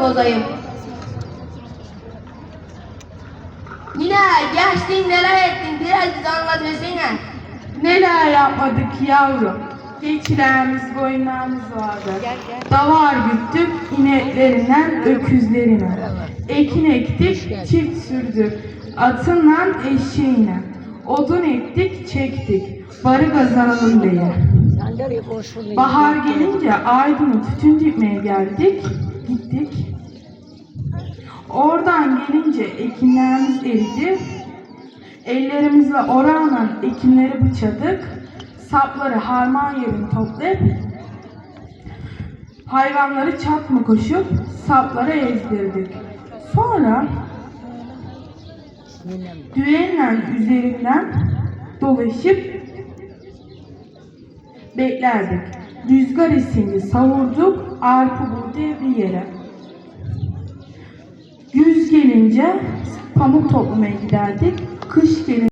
bozayım. Yine geçtin neler ettin biraz bize anlat desene. Neler yapmadık yavrum. Keçilerimiz, koyunlarımız vardı. Davar güttük ineklerinden, öküzlerine. Ekin ektik, çift sürdük. Atınla, eşeğine. Odun ektik, çektik. Barı kazanalım diye. Bahar gelince Aydın'a tütün dikmeye geldik, gittik. Oradan gelince ekinlerimiz eridi. Ellerimizle oranla ekinleri bıçadık. Sapları harman yerini toplayıp hayvanları çatma koşup sapları ezdirdik. Sonra düğenle üzerinden dolaşıp beklerdik. Rüzgar esince savurduk arpa yere. Güz gelince pamuk toplamaya giderdik. Kış gelince